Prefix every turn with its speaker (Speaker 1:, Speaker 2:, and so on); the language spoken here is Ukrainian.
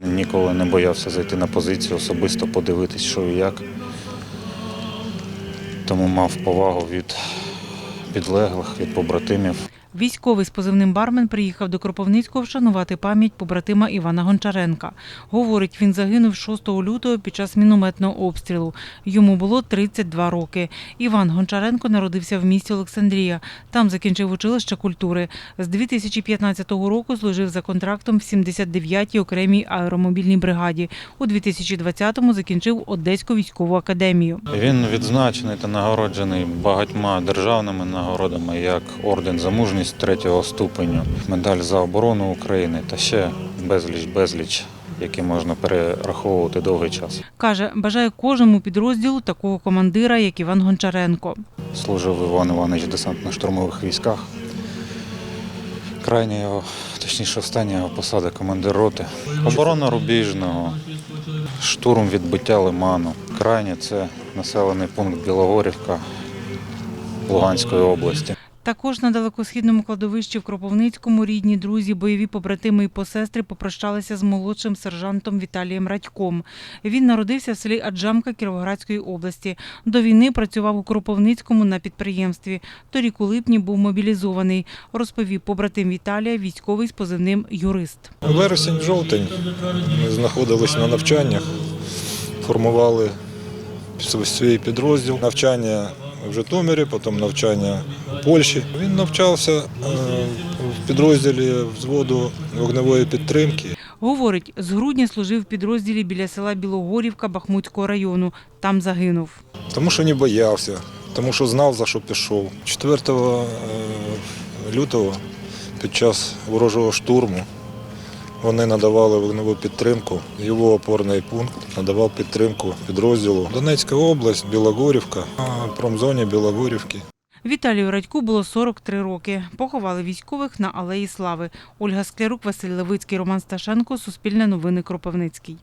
Speaker 1: Ніколи не боявся зайти на позицію, особисто подивитись, що і як. Тому мав повагу від підлеглих, від побратимів.
Speaker 2: Військовий з позивним Бармен приїхав до Кропивницького вшанувати пам'ять побратима Івана Гончаренка. Говорить, він загинув 6 лютого під час мінометного обстрілу. Йому було 32 роки. Іван Гончаренко народився в місті Олександрія. Там закінчив училище культури. З 2015 року служив за контрактом в 79-й окремій аеромобільній бригаді. У 2020-му закінчив Одеську військову академію.
Speaker 1: Він відзначений та нагороджений багатьма державними нагородами, як орден за мужність третього ступеню, медаль за оборону України та ще безліч, безліч, які можна перераховувати довгий час.
Speaker 2: Каже, бажає кожному підрозділу такого командира, як Іван Гончаренко.
Speaker 1: Служив Іван Іванович в десантно-штурмових військах. Крайня його, точніше, остання його посада командир роти. Оборона Рубіжного, штурм відбиття Лиману. Крайнє це населений пункт Білогорівка Луганської області.
Speaker 2: Також на далекосхідному кладовищі в Кропивницькому рідні, друзі, бойові побратими і посестри попрощалися з молодшим сержантом Віталієм Радьком. Він народився в селі Аджамка Кіровоградської області. До війни працював у Кропивницькому на підприємстві. Торік у липні був мобілізований, розповів побратим Віталія, військовий з позивним юрист.
Speaker 3: Вересень, жовтень. Ми знаходились на навчаннях, формували свій підрозділ. Навчання в Житомирі, потім навчання Польщі. Він навчався е, в підрозділі взводу вогневої підтримки.
Speaker 2: Говорить, з грудня служив в підрозділі біля села Білогорівка Бахмутського району. Там загинув.
Speaker 3: Тому що не боявся, тому що знав, за що пішов. 4 е, лютого під час ворожого штурму вони надавали вогневу підтримку. Його опорний пункт надавав підтримку підрозділу. Донецька область, Білогорівка, промзоні Білогорівки.
Speaker 2: Віталію Радьку було 43 роки. Поховали військових на Алеї Слави. Ольга Склярук, Василь Левицький, Роман Сташенко, Суспільне новини Кропивницький.